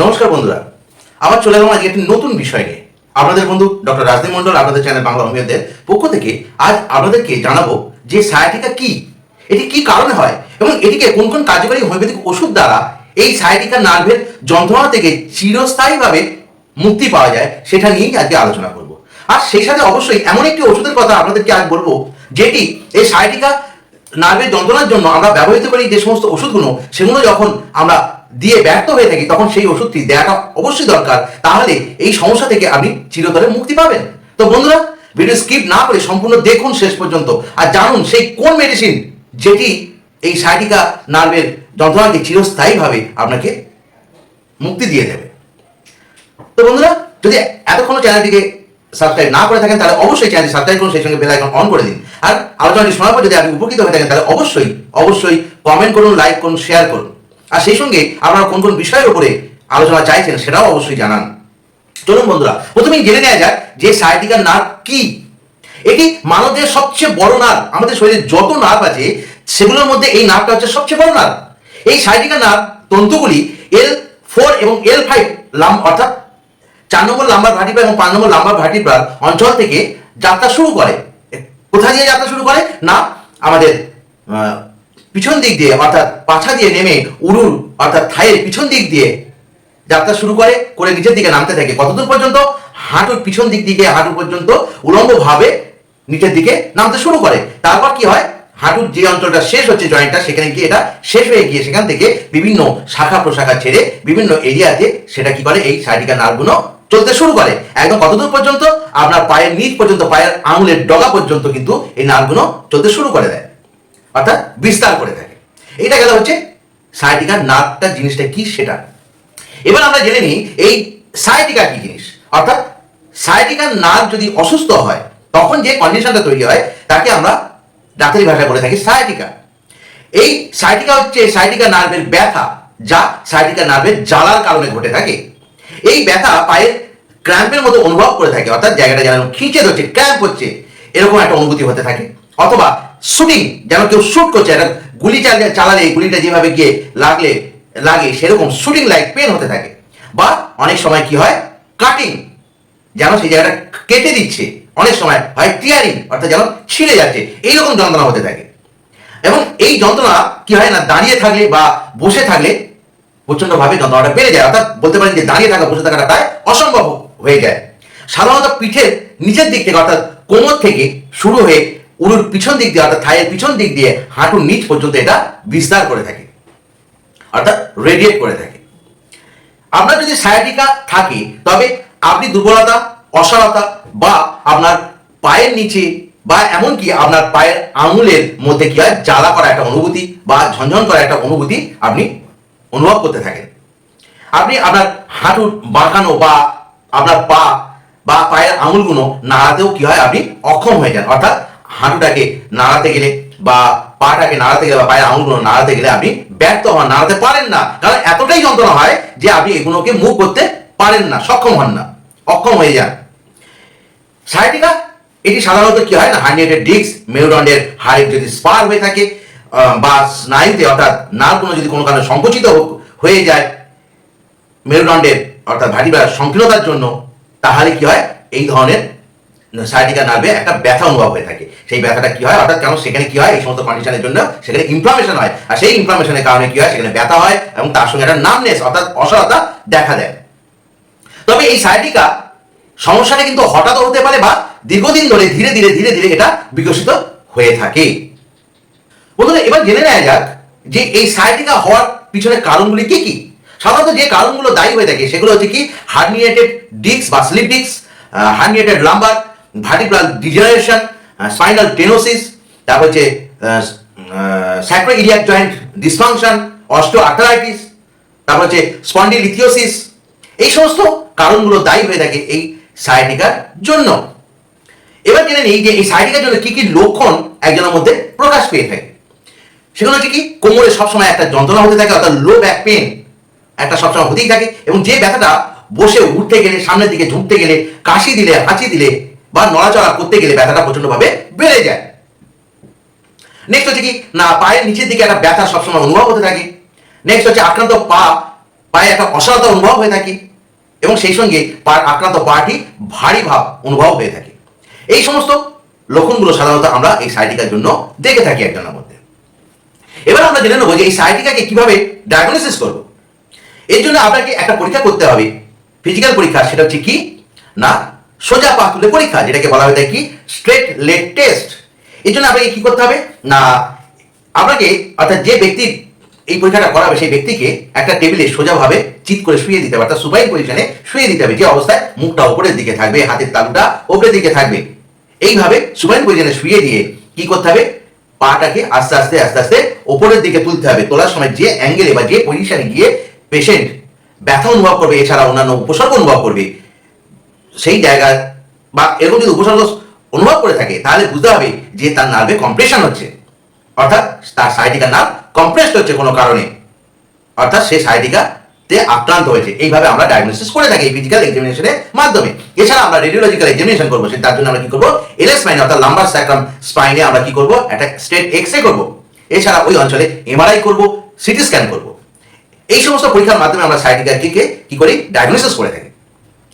নমস্কার বন্ধুরা, আবার চলে গেলাম আজকে একটি নতুন বিষয় নিয়ে। আপনাদের বন্ধু ডক্টর রাজদীপ মন্ডল আপনাদের চ্যানেল বাংলা হোমিওদের পক্ষ থেকে আজ আপনাদেরকে জানাব যে সায়াটিকা কি, এটি কি কারণে হয় এবং এটিকে কোন কোন কার্যকরী হোমিওপ্যাথিক ওষুধ দ্বারা এই সায়াটিকা নার্ভের যন্ত্রণা থেকে চিরস্থায়ীভাবে মুক্তি পাওয়া যায়, সেটা নিয়েই আজকে আলোচনা করব। আর সেই সাথে অবশ্যই এমন একটি ওষুধের কথা আপনাদেরকে আজ বলব, যেটি এই সায়াটিকা নার্ভের যন্ত্রণার জন্য আমরা ব্যবহৃত করি যে সমস্ত ওষুধগুলো, সেগুলো যখন আমরা দিয়ে ব্যর্থ হয়ে থাকি, তখন সেই ওষুধটি দেওয়াটা অবশ্যই দরকার। তাহলে এই সমস্যা থেকে আপনি চিরতরে মুক্তি পাবেন। তো বন্ধুরা, ভিডিও স্কিপ না করে সম্পূর্ণ দেখুন শেষ পর্যন্ত আর জানুন সেই কোন মেডিসিন যেটি এই সাইটিকা নার্ভের যন্ত্রণাকে চিরস্থায়ীভাবে আপনাকে মুক্তি দিয়ে দেবে। তো বন্ধুরা, যদি এতক্ষণ চ্যানেলটিকে সাবস্ক্রাইব না করে থাকেন, তাহলে অবশ্যই চ্যানেলটি সাবস্ক্রাইব করুন, সেই সঙ্গে বেল আইকন অন করে দিন। আর আলোচনাটি শোনার পর যদি আপনি উপকৃত হয়ে থাকেন, তাহলে অবশ্যই অবশ্যই কমেন্ট করুন লাইক করুন শেয়ার করুন। আর সেই সঙ্গে আপনারা কোন কোন বিষয়ের উপরে আলোচনা চাইছেন সেটাও অবশ্যই জানান। চলুন বন্ধুরা, প্রথমেই জেনে নেওয়া যাক যে সাইটিকার নার্ভ কি। এটি মানবদের সবচেয়ে বড় নার্ভ আমাদের শরীরে যত নার্ভ আছে, সেগুলোর মধ্যে এই নার্ভটা হচ্ছে সবচেয়ে বড় নার্ভ এই সাইটিকার নার্ভ তন্তুগুলি এল ফোর এবং এল ফাইভ লাম অর্থাৎ চার নম্বর লাম্বার ভাটিপা এবং পাঁচ নম্বর লাম্বার ভাটিপার অঞ্চল থেকে যাত্রা শুরু করে। কোথা দিয়ে যাত্রা শুরু করে? না, আমাদের পিছন দিক দিয়ে, অর্থাৎ পাছা দিয়ে নেমে উরুর, অর্থাৎ থায়ের পিছন দিক দিয়ে যাত্রা শুরু করে করে নিচের দিকে নামতে থাকে। কতদূর পর্যন্ত? হাঁটুর পিছন দিক দিকে হাঁটু পর্যন্ত উলম্বভাবে নিচের দিকে নামতে শুরু করে। তারপর কি হয়? হাঁটুর যে অঞ্চলটা শেষ হচ্ছে জয়েন্টটা, সেখানে গিয়ে এটা শেষ হয়ে গিয়ে সেখান থেকে বিভিন্ন শাখা প্রশাখা ছেড়ে বিভিন্ন এরিয়াতে সেটা কি করে? এই সাইডিকা নার্ভগুলো চলতে শুরু করে। একদম কতদূর পর্যন্ত? আপনার পায়ের নিচ পর্যন্ত, পায়ের আঙুলের ডগা পর্যন্ত কিন্তু এই নার্ভগুলো চলতে শুরু করে দেয়। অর্থাৎ বিস্তার করে থাকে। এটা গেল হচ্ছে সাইটিকার নাকটা জিনিসটা কি সেটা। এবার আমরা জেনে নিই এই সাইটিকা কি জিনিস। অর্থাৎ সাইটিকার নাক যদি অসুস্থ হয়, তখন যে কন্ডিশনটা তৈরি হয়, তাকে আমরা ডাক্তারি ভাষায় বলে থাকি সাইটিকা এই সাইটিকা হচ্ছে সাইটিকা নার্ভের ব্যথা যা সাইটিকা নার্ভের জ্বালার কারণে ঘটে থাকে। এই ব্যথা পায়ের ক্র্যাম্পের মতো অনুভব করে থাকে, অর্থাৎ জায়গাটা যেন খিঁচে ধরছে, ক্র্যাম্প হচ্ছে, এরকম একটা অনুভূতি হতে থাকে। অথবা শুটিং যেন কেউ শুট করছে, একটা গুলি চালিয়ে, চালালে গুলিটা যেভাবে গিয়ে লাগলে, লাগে, সেরকম শুটিং লাইক পেন হতে থাকে। বা অনেক সময় কি হয়? কাটিং যেন সেই জায়গাটা কেটে দিচ্ছে। অনেক সময় হয় টিয়ারিং অর্থাৎ যেন ছিঁড়ে যাচ্ছে। এইরকম যন্ত্রণা হতে থাকে। এবং এই যন্ত্রণা কি হয় না, দাঁড়িয়ে থাকলে বা বসে থাকলে প্রচণ্ড ভাবে যন্ত্রণাটা বেড়ে যায়। অর্থাৎ বলতে পারেন যে দাঁড়িয়ে থাকা, বসে থাকাটা প্রায় অসম্ভব হয়ে যায়। সাধারণত পিঠের নিচের দিক থেকে, অর্থাৎ কোমর থেকে শুরু হয়ে উরুর পিছন দিক দিয়ে, অর্থাৎ থায়ের পিছন দিক দিয়ে হাঁটুর নিচ পর্যন্ত এটা বিস্তার করে থাকে, অর্থাৎ রেডিয়েট করে থাকে। আপনার যদি সায়াটিকা থাকে, তবে আপনি দুর্বলতা অসারতা বা আপনার পায়ের নিচে বা এমনকি আপনার পায়ের আঙুলের মধ্যে কি হয়, জ্বালা করা একটা অনুভূতি বা ঝনঝন করা একটা অনুভূতি আপনি অনুভব করতে থাকেন। আপনি আপনার হাঁটুর বাঁকানো বা আপনার পা বা পায়ের আঙুলগুলো নাড়াতেও কি হয়, আপনি অক্ষম হয়ে যান, অর্থাৎ হাঁটুটাকে নাড়াতে গেলে বা পাটাকে নাড়াতে গেলে বা পায়ের আঙুলগুলো নাড়াতে গেলে আপনি ব্যর্থ হন নাড়াতে পারেন না। কারণ এতটাই যন্ত্রণা হয় যে আপনি এগুলোকে মুভ করতে পারেন না, সক্ষম হন না, অক্ষম হয়ে যান। সাইটিকা এটি সাধারণত কি হয় না হার্নিয়েটেড ডিস্ক মেরুদণ্ডের হাড়ের যদি স্পার হয়ে থাকে বা স্নায়ুতে অর্থাৎ নার্ভগুলো যদি কোনো কারণে সংকুচিত হয়ে যায়, মেরুদণ্ডের অর্থাৎ ভাটিবার সংকীর্ণতার জন্য, তাহলে কি হয়, এই ধরনের সাইটিকা নার্ভে একটা ব্যথা অনুভব হয়ে থাকে। সেই ব্যথাটা কি হয়? অর্থাৎ কেন সেখানে কি হয়? এই সমস্ত কন্ডিশনের জন্য সেখানে ইনফ্লামেশন হয়। আর সেই ইনফ্লামেশনের কারণে কি হয়? সেখানে ব্যথা হয় এবং তার সঙ্গে একটা নামনেস অর্থাৎ অসরতা দেখা দেয়। তবে এই সায়াটিকা সমস্যাটা কিন্তু হঠাৎ হতে পারে বা দীর্ঘদিন ধরে ধীরে ধীরে ধীরে ধীরে এটা বিকশিত হয়ে থাকে। বন্ধুরা, এবার জেনে নেওয়া যাক যে এই সায়াটিকা হওয়ার পিছনে কারণগুলি কি কি? সাধারণত যে কারণগুলো দায়ী হয়ে থাকে সেগুলো হচ্ছে কি হার্নিয়েটেড ডিস্ক বা slip disc herniated lumbar vertebral degeneration spinal stenosis তারপর হচ্ছে sacroiliac joint dysfunction osteoarthritis তারপর হচ্ছে স্পন্ডিলিথিওসিস এই সমস্ত কারণগুলো দায়ী হয়ে থাকে এই সায়াটিকার জন্য। এবার জেনে নিই যে এই সায়াটিকার জন্য কি কি লক্ষণ একজনের মধ্যে প্রকাশ পেয়ে থাকে। সেগুলো হচ্ছে কি, কোমরে সবসময় একটা যন্ত্রণা হতে থাকে, অর্থাৎ লো ব্যাক পেন একটা সবসময় হতেই থাকে এবং যে ব্যথাটা বসে উঠতে গেলে, সামনের দিকে ঝুঁকতে গেলে, কাশি দিলে, হাঁচি দিলে বা নড়াচড়া করতে গেলে ব্যথাটা প্রচন্ডভাবে বেড়ে যায়। নেক্সট হচ্ছে কি? না, পায়ের নিচের দিকে একটা ব্যথা সবসময় অনুভব হতে থাকে। নেক্সট হচ্ছে আক্রান্ত পা পায়ে একটা অসারতা অনুভব হয়ে থাকে এবং সেই সঙ্গে পার আক্রান্ত পাটি ভারী ভাব অনুভব হয়ে থাকে। এই সমস্ত লক্ষণগুলো সাধারণত আমরা এই সাইটিকার জন্য দেখে থাকি একজনের মধ্যে। এবার আমরা জেনে নেব যে এই সাইটিকাকে কীভাবে ডায়াগনোসিস করব। এর জন্য আপনাকে একটা পরীক্ষা করতে হবে। ফিজিক্যাল পরীক্ষা, সেটা হচ্ছে কি? না সোজা পা তুলে পরীক্ষা, যেটাকে বলা হয় কি? স্ট্রেট লেগ টেস্ট এর জন্য আপনাকে কি করতে হবে? না, আপনাকে অর্থাৎ যে ব্যক্তির এই পরীক্ষাটা করাবে, সেই ব্যক্তিকে একটা টেবিলে সোজাভাবে চিত করে শুয়ে দিতে হবে, অর্থাৎ সুপাইন পজিশনে শুয়ে দিতে হবে, যে অবস্থায় মুখটা ওপরের দিকে থাকবে, হাতের তালুটা ওপরের দিকে থাকবে। এইভাবে সুপাইন পজিশনে শুয়ে দিয়ে কি করতে হবে? পাটাকে আস্তে আস্তে আস্তে আস্তে ওপরের দিকে তুলতে হবে, তোলার সময় যে অ্যাঙ্গেলে বা যে পজিশনে গিয়ে পেশেন্ট ব্যথা অনুভব করবে, এছাড়া অন্যান্য উপসর্গ অনুভব করবে সেই জায়গায় বা এরকম যদি উপসর্গ অনুভব করে থাকে, তাহলে বুঝতে হবে যে তার নার্ভে কম্প্রেশন হচ্ছে। অর্থাৎ তার সাইটিকা নার্ভ কম্প্রেসড হচ্ছে কোনো কারণে। অর্থাৎ সে সাইটিকাতে আক্রান্ত হয়েছে। এইভাবে আমরা ডায়াগনোসিস করে থাকি এই ফিজিক্যাল এক্সামিনেশনের মাধ্যমে। এছাড়া আমরা রেডিওলজিক্যাল এক্সামিনেশন করব সে তার জন্য আমরা কি করব? এলএস স্পাইনে অর্থাৎ লাম্বার স্যাক্রাম স্পাইনে আমরা কি করব? একটা স্টেট এক্স রে করব। এছাড়া ওই অঞ্চলে এমআরআই করব সিটি স্ক্যান করব। এই সমস্ত পরীক্ষার মাধ্যমে আমরা সাইটিকাকে কি করি? ডায়াগনোসিস করে থাকি।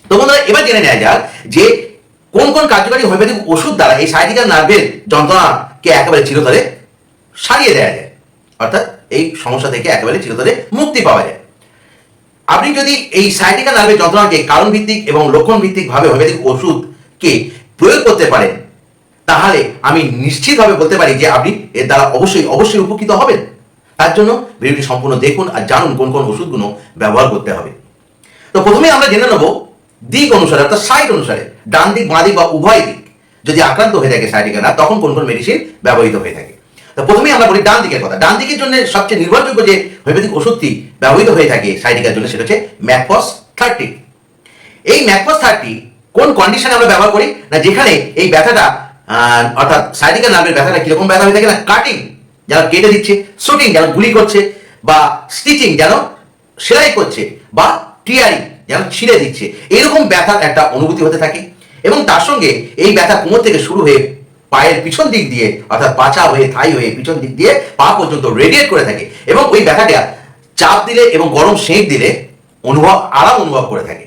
তো বন্ধুরা, এবার জেনে নেওয়া যাক যে কোন কোন কার্যকারী হোমিওপ্যাথিক ওষুধ দ্বারা এই সাইটিক্যাল নার্ভের যন্ত্রণাকে একেবারে চিরতরে সারিয়ে দেওয়া যায়। অর্থাৎ এই সমস্যা থেকে একেবারে চিরতরে মুক্তি পাওয়া যায়। আপনি যদি এই সাইটিক্যাল নার্ভের যন্ত্রণাকে কারণ ভিত্তিক এবং লক্ষণ ভিত্তিক ভাবে হোমিওপ্যাথিক ওষুধকে প্রয়োগ করতে পারেন, তাহলে আমি নিশ্চিতভাবে বলতে পারি যে আপনি এর দ্বারা অবশ্যই অবশ্যই উপকৃত হবেন। তার জন্য ভিডিওটি সম্পূর্ণ দেখুন আর জানুন কোন কোন ওষুধগুলো ব্যবহার করতে হবে। তো প্রথমে আমরা জেনে নেব দিক অনুসারে, অর্থাৎ সাইড অনুসারে, ডান দিক, বাঁ দিক বা উভয় দিক যদি আক্রান্ত হয়ে থাকে সাইটিকা না, তখন কোন কোন মেডিসিন ব্যবহৃত হয়ে থাকে। তো প্রথমেই আমরা বলি ডান দিকের কথা। ডান দিকের জন্য সবচেয়ে নির্ভরযোগ্য যে হোমিওপ্যাথিক ওষুধটি ব্যবহৃত হয়ে থাকে সাইটিকার জন্য, সেটা হচ্ছে ম্যাকপস থার্টি। এই ম্যাকপস থার্টি কোন কন্ডিশনে আমরা ব্যবহার করি? না যেখানে এই ব্যথাটা অর্থাৎ সাইটিক্যাল নার্ভের ব্যথাটা কীরকম ব্যথা হয়ে থাকে না? কাটিং যেন কেটে দিচ্ছে শুটিং যেন গুলি করছে, বা স্টিচিং যেন সেলাই করছে, বা টিয়ারিং যেন ছিঁড়ে দিচ্ছে। এরকম ব্যথার একটা অনুভূতি হতে থাকে। এবং তার সঙ্গে এই ব্যথা কোমর থেকে শুরু হয়ে পায়ের পিছন দিক দিয়ে, অর্থাৎ পাছা হয়ে, থাই হয়ে পিছন দিক দিয়ে পা পর্যন্ত রেডিয়েট করে থাকে। এবং ওই ব্যথাটা চাপ দিলে এবং গরম সেঁক দিলে অনুভব, আরাম অনুভব করে থাকে।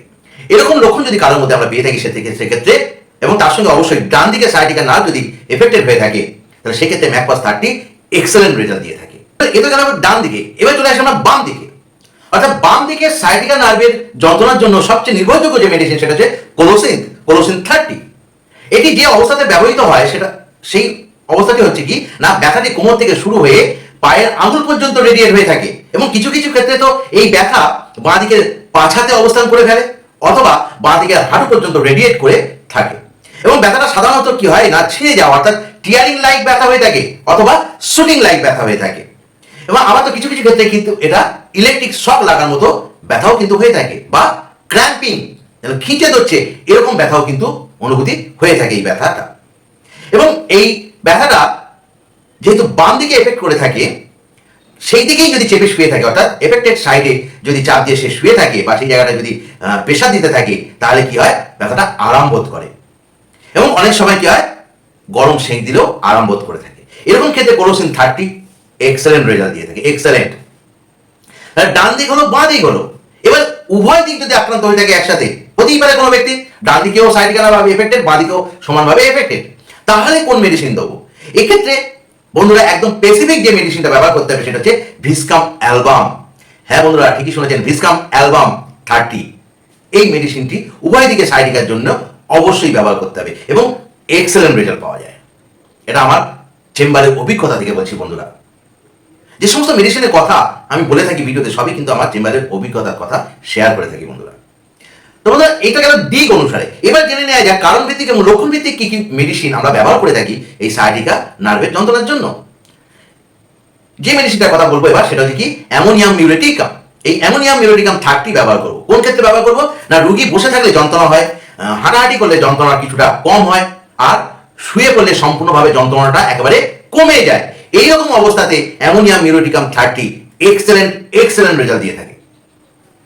এরকম লক্ষণ যদি কারোর মধ্যে আমরা পেয়ে থাকি সেক্ষেত্রে, এবং তার সঙ্গে অবশ্যই ডান দিকে সাইটিকা নার্ভ যদি এফেক্টেড হয়ে থাকে, তাহলে সেক্ষেত্রে ম্যাকপাস থার্টি এক্সেলেন্ট রেজাল্ট দিয়ে থাকে। গেল আমার ডান দিকে। এবার চলে আসে আমরা বাম দিকে। অর্থাৎ বাম দিকে সাইটিকা নার্ভের যন্ত্রণার জন্য সবচেয়ে নির্ভরযোগ্য যে মেডিসিন সেটা হচ্ছে কোলোসিন কোলোসিন থার্টি এটি যে অবস্থাতে ব্যবহৃত হয় সেটা, সেই অবস্থাটি হচ্ছে কি, না, ব্যথাটি কোমর থেকে শুরু হয়ে পায়ের আঙুল পর্যন্ত রেডিয়েট হয়ে থাকে এবং কিছু কিছু ক্ষেত্রে তো এই ব্যথা বাঁ দিকের পাছাতে অবস্থান করে ফেলে অথবা বাঁ দিকের হাঁটু পর্যন্ত রেডিয়েট করে থাকে। এবং ব্যথাটা সাধারণত কি হয়, না, ছিঁড়ে যাওয়া, অর্থাৎ টিয়ারিং লাইক ব্যথা হয়ে থাকে অথবা শুটিং লাইক ব্যথা হয়ে থাকে। এবং আবার তো কিছু কিছু ক্ষেত্রে কিন্তু এটা ইলেকট্রিক শক লাগার মতো ব্যথাও কিন্তু হয়ে থাকে বা ক্র্যাম্পিং যেন খিঁচে ধরছে, এরকম ব্যথাও কিন্তু অনুভূতি হয়ে থাকে এই ব্যথাটা। এবং এই ব্যথাটা যেহেতু বাম দিকে এফেক্ট করে থাকে, সেই দিকেই যদি চেপে শুয়ে থাকে, অর্থাৎ এফেক্টেড সাইডে যদি চাপ দিয়ে সে শুয়ে থাকে বা সেই জায়গাটা যদি প্রেশার দিতে থাকে, তাহলে কি হয়? ব্যথাটা আরাম বোধ করে। এবং অনেক সময় কি হয়? গরম সেঁক দিলেও আরাম বোধ করে থাকে। এরকম ক্ষেত্রে কোলোসিন থার্টি এক্সেলেন্ট রেজাল্ট দিয়ে থাকে এক্সেলেন্ট ডান দিক হলো, বাঁ দিক হলো। এবার উভয় দিক যদি আক্রান্ত হয়ে থাকে একসাথে, হতেই পারে কোনো ব্যক্তি, ডান দিকেও সাইডিকালাভাবে এফেক্টেড বাঁ দিকেও সমানভাবে এফেক্টেড তাহলে কোন মেডিসিন দেবো? এক্ষেত্রে বন্ধুরা একদম স্পেসিফিক যে মেডিসিনটা ব্যবহার করতে হবে সেটা হচ্ছে ভিসকাম অ্যালবাম হ্যাঁ বন্ধুরা, ঠিকই শুনেছেন ভিসকাম অ্যালবাম থার্টি এই মেডিসিনটি উভয় দিকে সাইডিকার জন্য অবশ্যই ব্যবহার করতে হবে এবং এক্সেলেন্ট রেজাল্ট পাওয়া যায়। এটা আমার চেম্বারের অভিজ্ঞতা থেকে বলছি বন্ধুরা। যে সমস্ত মেডিসিনের কথা আমি বলে থাকি ভিডিওতে, সবই কিন্তু আমার চেম্বারের অভিজ্ঞতার কথা শেয়ার করে থাকি বন্ধুরা। তো বন্ধুরা, এটা গেল দিক অনুসারে। এবার জেনে নেওয়া যায় কারণ ভিত্তিক এবং লক্ষণ ভিত্তিক কি কি মেডিসিন আমরা ব্যবহার করে থাকি এই সায়াটিকা নার্ভের যন্ত্রণার জন্য। যে মেডিসিনটার কথা বলব এবার, সেটা হচ্ছে কি? অ্যামোনিয়াম মিউরেটিকাম এই অ্যামোনিয়াম মিউরেটিকাম থার্টি ব্যবহার করব। কোন ক্ষেত্রে ব্যবহার করব? না, রুগী বসে থাকলে যন্ত্রণা হয় হাঁটাহাঁটি করলে যন্ত্রণা কিছুটা কম হয়, আর শুয়ে পড়লে সম্পূর্ণভাবে যন্ত্রণাটা একেবারে কমে যায়। এইরকম অবস্থাতে ammonium muriaticum thirty excellent excellent result দিয়ে থাকে।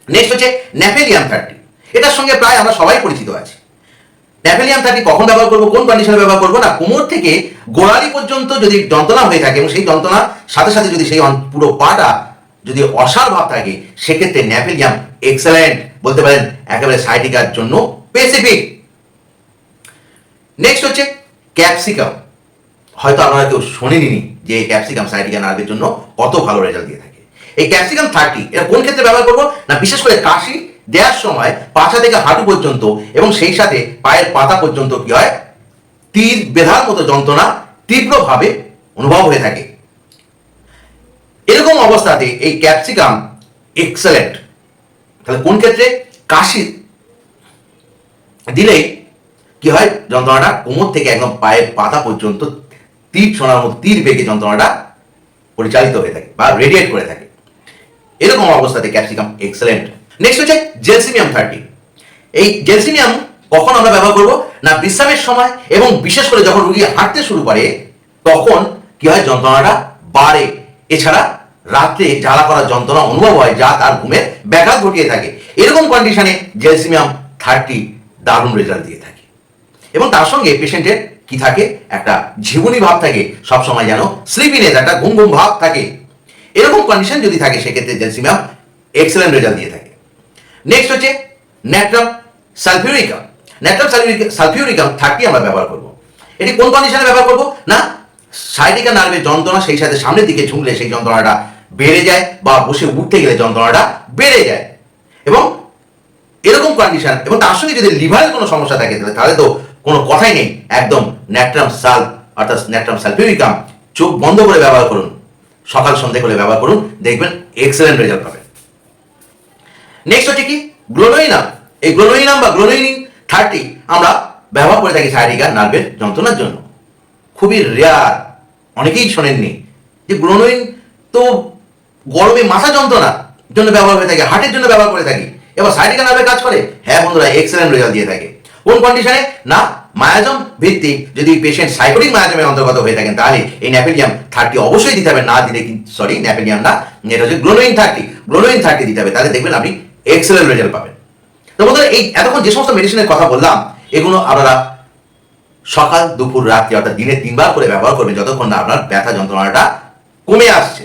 নেক্সট হচ্ছে ন্যাফেলিয়াম থার্টি এটার সঙ্গে প্রায় আমরা সবাই পরিচিত আছি। ন্যাফেলিয়াম থার্টি কখন ব্যবহার করব, কোন কন্ডিশনে ব্যবহার করব না, কোমর থেকে গোড়ালি পর্যন্ত যদি যন্ত্রণা হয়ে থাকে এবং সেই যন্ত্রণার সাথে সাথে যদি সেই পুরো পাটা যদি অসার ভাব থাকে, সেক্ষেত্রে ন্যাপেলিয়াম এক্সেলেন্ট বলতে পারেন একেবারে সাইটিকার জন্য স্পেসিফিক নেক্সট হচ্ছে ক্যাপসিকাম হয়তো আপনারা কেউ শোনেনি যে ক্যাপসিকাম সাইটিকা নার্ভের জন্য কত ভালো রেজাল্ট দিয়ে থাকে। এই ক্যাপসিকাম থার্টি এটা কোন ক্ষেত্রে ব্যবহার করব? না, বিশেষ করে কাশি দেওয়ার সময় পাছা থেকে হাঁটু পর্যন্ত এবং সেই সাথে পায়ের পাতা পর্যন্ত কি হয়? তীর বেধার মতো যন্ত্রণা তীব্রভাবে অনুভব হয়ে থাকে। এরকম অবস্থাতে এই ক্যাপসিকাম এক্সেলেন্ট তাহলে কোন ক্ষেত্রে? কাশি। দিলেই কি হয়? যন্ত্রণাটা কোমর থেকে একদম পায়ের পাতা পর্যন্ত তীর ছোঁড়ার মতো তীর বেগে যন্ত্রণাটা পরিচালিত হয়ে থাকে বা রেডিয়েট করে থাকে। এরকম অবস্থাতে ক্যাপসিকাম এক্সেলেন্ট নেক্সট হচ্ছে জেলসিমিয়াম থার্টি এই জেলসিমিয়াম কখন আমরা ব্যবহার করব? না বিশ্রামের সময় এবং বিশেষ করে যখন রুগী হাঁটতে শুরু করে, তখন কি হয়? যন্ত্রণাটা বাড়ে। এছাড়া রাত্রে জ্বালা করার যন্ত্রণা অনুভব হয় যা তার ঘুমের ব্যাঘাত ঘটিয়ে থাকে। এরকম কন্ডিশনে জেলসিমিয়াম থার্টি দারুণ রেজাল্ট দিয়ে থাকে। এবং তার সঙ্গে পেশেন্টের কি থাকে? একটা ঝিমুনি ভাব থাকে, সবসময় যেন স্লিপিনেস একটা ঘুম ঘুম ভাব থাকে। এরকম কন্ডিশন যদি থাকে, সেক্ষেত্রে জেলসিমিয়াম এক্সেলেন্ট রেজাল্ট দিয়ে থাকে। নেক্সট হচ্ছে natrum sulphuricum natrum sulphuricum thirty আমরা ব্যবহার করব। এটি কোন কন্ডিশনে ব্যবহার করব? না সাইডিকা নার্ভের যন্ত্রণা সেই সাথে সামনের দিকে ঝুঁকলে সেই যন্ত্রণাটা বেড়ে যায় বা বসে উঠতে গেলে যন্ত্রণাটা বেড়ে যায়। এবং এরকম কন্ডিশন এবং তার সঙ্গে যদি লিভারের কোনো সমস্যা থাকে, তাহলে তো কোনো কথাই নেই। একদম ন্যাট্রাম সাল, অর্থাৎ ন্যাট্রাম সালফিউরিকাম। চোখ বন্ধ করে ব্যবহার করুন। সকাল সন্ধে করে ব্যবহার করুন, দেখবেন এক্সেলেন্ট রেজাল্ট পাবেন। নেক্সট হচ্ছে কি? গ্লোনোইনাম এই গ্লোনোইনাম বা গ্লোনোইন থার্টি আমরা ব্যবহার করে থাকি সাইডিকা নার্ভের যন্ত্রণার জন্য। খুবই রেয়ার অনেকেই শোনেননি যে গ্লোনোইন তো গরমে মাথা যন্ত্রণা জন্য ব্যবহার হয়ে থাকে, হার্টের জন্য ব্যবহার করে থাকি। এবার সাইডিকা নার্ভে কাজ করে। হ্যাঁ বন্ধুরা এক্সেলেন্ট রেজাল্ট দিয়ে থাকে। কোন কন্ডিশনে না, মায়াজম ভিত্তিক। যদি পেশেন্ট সাইকোটিক মায়াজমের অন্তর্গত হয়ে থাকেন, তাহলে এই ন্যাপেলিয়াম থার্টি অবশ্যই দিতে হবে। না দিলে সরি ন্যাপেলিয়াম না। এটা হচ্ছে গ্লোনোইন থার্টি গ্লোনোইন থার্টি দিতে হবে। তাহলে দেখবেন আপনি এক্সেলেন্ট রেজাল্ট পাবেন। তো বন্ধুরা, এই এতক্ষণ যে সমস্ত মেডিসিনের কথা বললাম, এগুলো আপনারা সকাল, দুপুর, রাত্রি, অর্থাৎ দিনে তিনবার করে ব্যবহার করবেন যতক্ষণ না আপনার ব্যথা যন্ত্রণাটা কমে আসছে।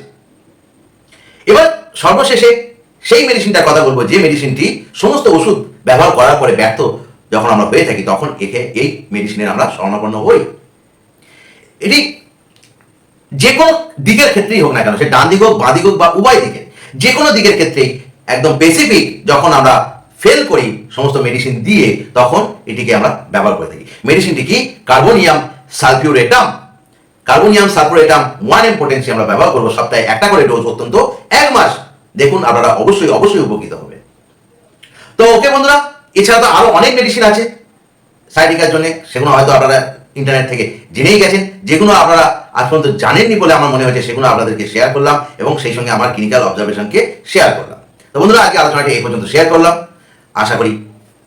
এবার সর্বশেষে সেই মেডিসিনটার কথা বলব। যে মেডিসিনটি সমস্ত ওষুধ ব্যবহার করার পরে ব্যর্থ যখন আমরা পেয়ে থাকি, তখন একে, এই মেডিসিনের আমরা শরণাপন্ন হই। এটি যে কোনো দিকের ক্ষেত্রেই হোক না কেন, সে ডান দিক হোক, বাঁ দিক হোক বা উভয় দিকে যে কোনো দিকের ক্ষেত্রেই একদম স্পেসিফিক যখন আমরা ফেল করি সমস্ত মেডিসিন দিয়ে, তখন এটিকে আমরা ব্যবহার করে থাকি। মেডিসিনটি কি? Carbonium sulphuretum carbonium sulphuretum one M potency আমরা ব্যবহার করব সপ্তাহে একটা করে ডোজ অত্যন্ত এক মাস। দেখুন আপনারা অবশ্যই অবশ্যই উপকৃত হবে। তো ওকে বন্ধুরা এছাড়া তো আরও অনেক মেডিসিন আছে। সাইডিকার জন্য সেগুলো হয়তো আপনারা ইন্টারনেট থেকে জেনেই গেছেন। যেগুলো আপনারা আজ পর্যন্ত জানেননি বলে আমার মনে হয়েছে, সেগুলো আপনাদেরকে শেয়ার করলাম এবং সেই সঙ্গে আমার ক্লিনিক্যাল অবজারভেশনকে শেয়ার করলাম। তো বন্ধুরা, আজকে আলোচনাটি এই পর্যন্ত শেয়ার করলাম। আশা করি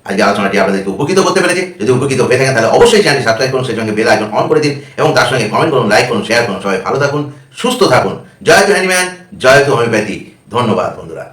আজকে আলোচনাটি আপনাদেরকে উপকৃত করতে পেরেছে। যদি উপকৃত হয়ে থাকেন, তাহলে অবশ্যই চ্যানেলটি সাবস্ক্রাইব করুন, সেই সঙ্গে বেল আইকন অন করে দিন এবং তার সঙ্গে কমেন্ট করুন লাইক করুন শেয়ার করুন, সবাই ভালো থাকুন, সুস্থ থাকুন। জয় টু হ্যানিম্যান জয় টু হোমিওপ্যাথি ধন্যবাদ বন্ধুরা।